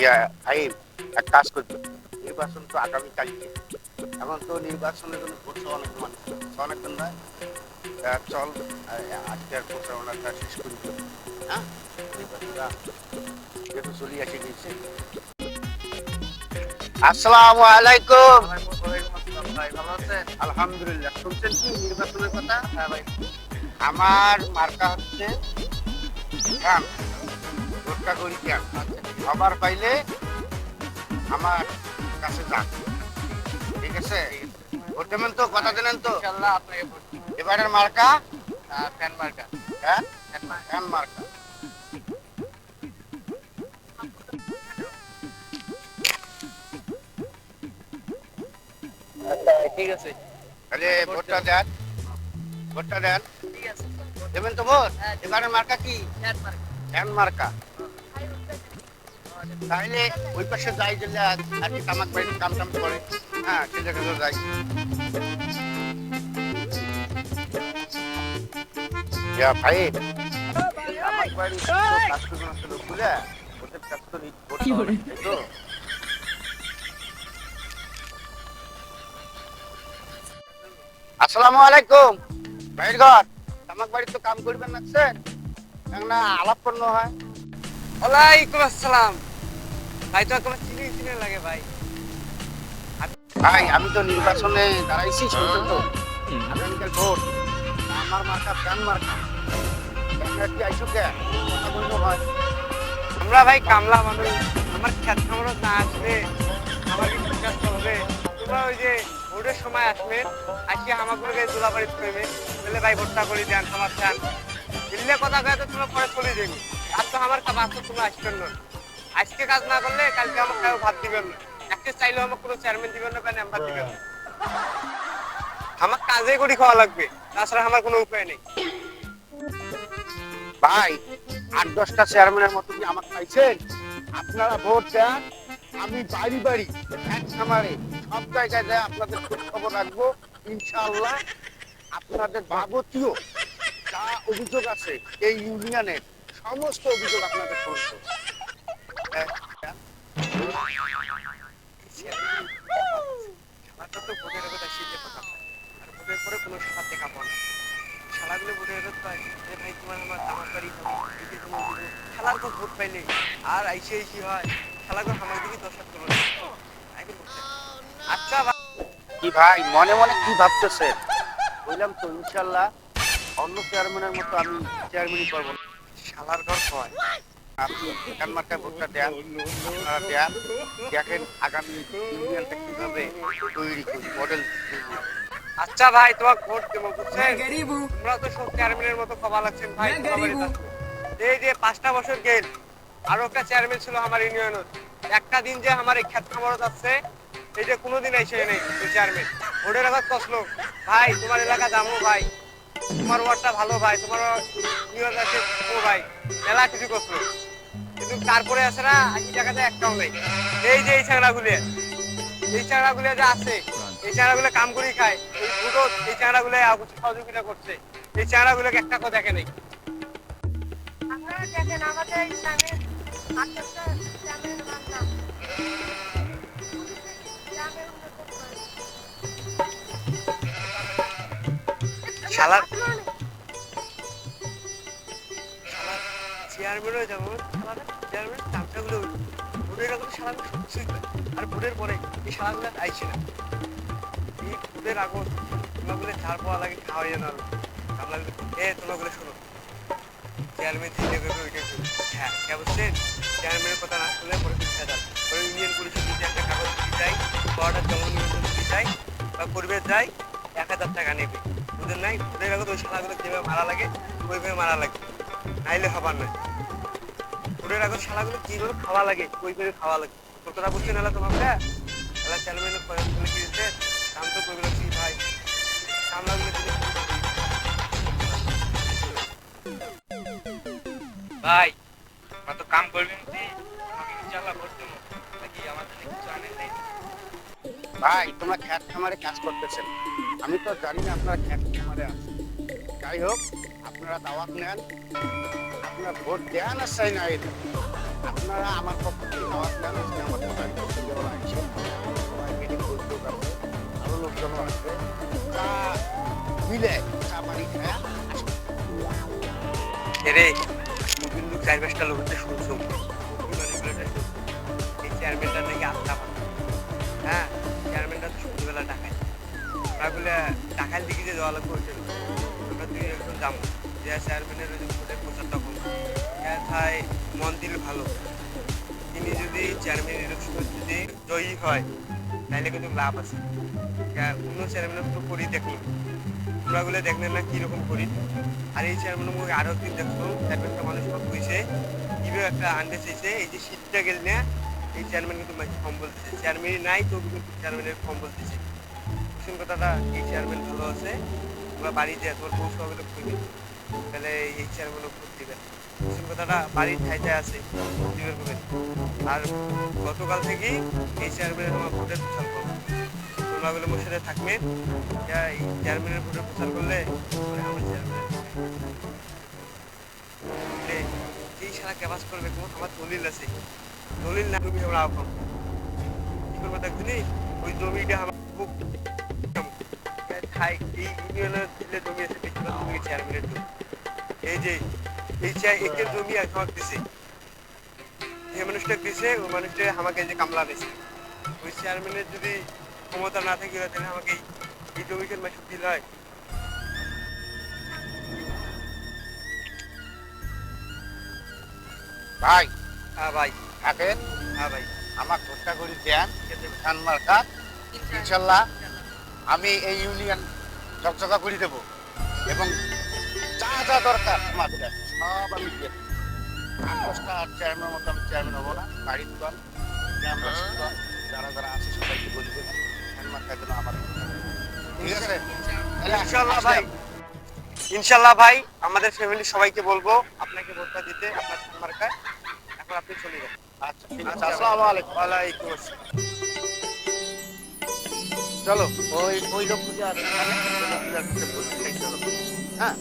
ইয়া এক কাজ করছ নির্বাচন তো আগামী কালকে এখন তো নির্বাচনের জন্য অনেক মানুষ অনেকক্ষণ নয় চল আজকে আর প্রচারণাটা শেষ করি। হ্যাঁ? নির্বাচনটা যেহেতু চলে আসে গেছে আসসালামু আলাইকুম। ভাই ভালো আলহামদুলিল্লাহ, শুনছেন কি নির্বাচনের কথা? হ্যাঁ ভাই। আমার মার্কা হচ্ছে ক্যাম্প ভোটটা করি ক্যাম্প খবর পাইলে আমার কাছে যান। ঠিক আছে? ভোট দেবেন তো? কথা দিলেন তো? ইনশাআল্লাহ আপনাকে ভোট এবারের মার্কা? ফ্যান মার্কা। হ্যাঁ? ফ্যান মার্কা। ঠিক আছে। তাহলে ভোটটা দেন। ভোটটা দেন। ঠিক আছে। দেবেন তো ভোট? হ্যাঁ, এবারের মার্কা কি? ফ্যান মার্কা। তাহলে ওই পাশে যাই গেলে আর কি তামাক বাড়িতে কাম টাম করে। হ্যাঁ যাই। ইয়া ভাই বাড়ি কাস্টমার ওদের কাছ তো তো? আসসালামু আলাইকুম। ভাইয়ের ঘর তামাক বাড়ি তো কাম করবেন নাচ্ছেন না আলাপ করল হয়। ওয়ালাইকুম আসসালাম। ভাই তো তোমার চিনি চিনি লাগে ভাই। ভাই আমি তো নির্বাচনে দাঁড়াইছি শুনছেন তো? আগামীকাল ভোট। আমার মার্কা প্যান মার্কা। আপনারা আইসো কে? কথা বলব হয় আমরা ভাই কামলা মানুষ আমার খ্যাত খামারত না আসলে আমার বিশ্বাস হবে। তোমরা ওই যে ভোটের সময় আসবেন আসি আমাগুলোকে দোলাবাড়ি করবে। বলে ভাই ভোটটা করে দেন আমার চান। দিল্লে কথা কয়ে তো তোমরা পরে চলে যাবে আর তো আমার তো তোমরা আসবেন না আজকে কাজ না করলে কালকে আমার কেউ ভাত দিবেন না। আজকে চাইলেও আমার কোনো চেয়ারম্যান দিবেন না বা মেম্বার দিবেন না। আমার কাজে করি খাওয়া লাগবে, তাছাড়া আমার কোনো উপায় নেই। ভাই, আট দশটা চেয়ারম্যানের মতো কি আমাকে পাইছেন? আপনারা ভোট দেন, আমি বাড়ি বাড়ি, এক খামারে, সব জায়গায় যায় আপনাদের খোঁজ খবর রাখব, ইনশাআল্লাহ। আপনাদের যাবতীয় যা অভিযোগ আছে, এই ইউনিয়নের সমস্ত অভিযোগ আপনাদের শুনব আর আমার আমার আইসে আইসি হয় আমার দিকে দশাত করো না। আগে ভোট দেন। আচ্ছা ভাই কি ভাই মনে মনে কি ভাবতেছেন বললাম তো ইনশাল্লাহ অন্য চেয়ারম্যানের মতো আমি চেয়ারম্যানই করব। শালার ঘর হয় ভোটটা দেন আপনারা দেন। দেখেন আগামী ইউনিয়নটা কীভাবে তৈরি করি মডেল আচ্ছা ভাই তোমাকে ভোট দেবো বুঝছেন? তোমরা তো সব চেয়ারম্যানের মতো লাগছেন ভাই। এই যে পাঁচটা বছর গেল আরও একটা চেয়ারম্যান ছিল আমার ইউনিয়নের। একটা দিন যে আমার এই খ্যাত খামারত আছে এই যে কোনোদিন এসে নেই চেয়ারম্যান ভোটের আগত কসলো ভাই তোমার এলাকা দামো ভাই। তোমার ওয়ার্ডটা ভালো ভাই তোমার ইউনিয়ন আছে ও ভাই মেলা কিছু কসলো কিন্তু তারপরে আছে না আশি টাকাতে একটাও নেই। এই যে এই চ্যাংড়াগুলি এই চ্যাংড়াগুলি যে আছে এই চ্যাংড়াগুলো কাম করেই খায়। এই দুটো এই চ্যাংড়াগুলো সহযোগিতা করছে। এই চ্যাংড়াগুলোকে একটা কথা দেখে নেই। আপনারা দেখেন আমাদের গ্রামের আটটা গ্রামের নাম গ্রামের শালার চেয়ারম্যানও যেমন চেয়ারম্যান চামচাগুলো ভোটের আগে শালাগুলো সব কিছুই আর ভোটের পরে এই শালাগুলো আইছে না। এই ভোটের আগত তোমাগুলো ঝাড় পাওয়া লাগে খাওয়াই না আমলাগুলো এ, তোমাগুলো শোনো। চেয়ারম্যান যে করবে করবে হ্যাঁ কে বুঝছেন চেয়ারম্যানের কথা না শুনলে পরে যাবে পরে ইউনিয়ন পরিষদ যদি একটা কাগজ দিতে চাই বড়টা জমা নিবন্ধন দিতে চাই, বা করবে যাই এক হাজার টাকা নেবে। ওদের নাই? ভোটের আগত ওই শালাগুলো যেভাবে মারা লাগে, ওইভাবে মারা লাগে। নাইলে খাবার নাই। ভোটের আগত শালাগুলো কীভাবে খাওয়া লাগে ওইভাবে খাওয়া লাগে? কতটা বুঝছেন এলা তোমাকে এলা চেয়ারম্যানের বলে কি দিতে কাম তো করবে কি ভাই ভাই আমরা তো কাম করবেন কি আমাকে ইনশাআল্লাহ ভোট দেবো। নাকি আমাদের কিছু আনেন নাই? ভাই তোমরা খ্যাত খামারে কাজ করতেছেন। আমি তো জানি না আপনারা খ্যাত খামারে আছেন। যাই হোক আপনারা দাওয়াত নেন, আপনারা ভোট দেন আর চাই না দেন। আপনারা আমার পক্ষ থেকে দাওয়াত দেন আজকে আমার পারবে আরও লোকজন আসবে। চা মিলে, চা পানি খায়া চার পাঁচটা শুনছো। এই চেয়ারম্যানটা নাকি আস্থা হ্যাঁ চেয়ারম্যানটা তো সন্ধ্যেবেলা টাকায় টাকার দিকে যে দেওয়া লাগবে ওটা তুই একটু দাম যে চেয়ারম্যানের ওই যে ভোটের প্রচার তখন। তাই মন দিল ভালো। তিনি যদি চেয়ারম্যান ইলেকশনে যদি জয়ী হয় তাহলে কিন্তু লাভ আছে। অন্য চেয়ারম্যানের তো করি দেখল ওরাগুলো দেখলেন না কীরকম করি আর এই চেয়ারম্যানের মুখে আরও একদিন দেখছ চেয়ারম্যানটা মানুষ সব কইছে কীভাবে একটা আনতে চাইছে এই যে শীতটা গেল না, এই চেয়ারম্যান কিন্তু কম বলতেছে চেয়ারম্যানই নাই, তবু কিন্তু চেয়ারম্যানের কম বলতেছে কুসুম কথাটা, এই চেয়ারম্যান ভালো আছে। তোমরা বাড়িতে তোমার পৌরসভাগুলো খুঁজে তাহলে এই চেয়ারম্যানও ভোট দিবেন। কুসুম কথাটা? বাড়ির ঠাইতে আছে দিবেন করবেন আর গতকাল থেকেই এই চেয়ারম্যানের আমার ভোটের প্রচার করব। তোমরা গুলো থাকবে এই চেয়ারম্যানের ভোটের প্রচার করলে আমার চেয়ারম্যানের যেই সারা ক্যাপাস করবে, কোন আমার দলিল আছে। দলিল না, তুমি আমরা আহ্বান কি করব দেখছিনি ওই জমিটা আমার খুব খাই এই ইউনিয়নের দিলে জমি আছে বেশিরভাগ জমি চেয়ারম্যানের জমি। এই যে এই চেয়ার একের জমি এক আমাকে দিছে। যে মানুষটা দিছে ওই মানুষটা আমাকে যে কামলা দিছে। ওই চেয়ারম্যানের যদি ক্ষমতা না থাকে তাহলে আমাকে এই- এই জমিটার মাসে দিল হয়? ভাই। হ্যাঁ ভাই। থাকেন। হ্যাঁ ভাই। আমার ভোটটা করে দেন। ইনশাল্লাহ। আমি এই ইউনিয়ন চকচকা করে দেব। এবং যা যা দরকার আমাদের সব আমি দিয়ে। আট দশটা চেয়ারম্যান মতো আমি চেয়ারম্যান হব না বাড়ির দল দল যারা যারা আছে সবাইকে বলে দেবেন ধান মার্কার জন্য আমার ঠিক আছে? ইনশাল্লাহ ভাই। ইনশাল্লাহ ভাই আমাদের ফ্যামিলি সবাইকে বলব আপনাকে ভোটটা দিতে আপনার মার্কায় এখন আপনি চলে যান। আচ্ছা ঠিক আছে। আসসালামু আলাইকুম। ওয়ালাইকুম আসসালাম। চলো ওই ওই লোক পূজা হ্যাঁ।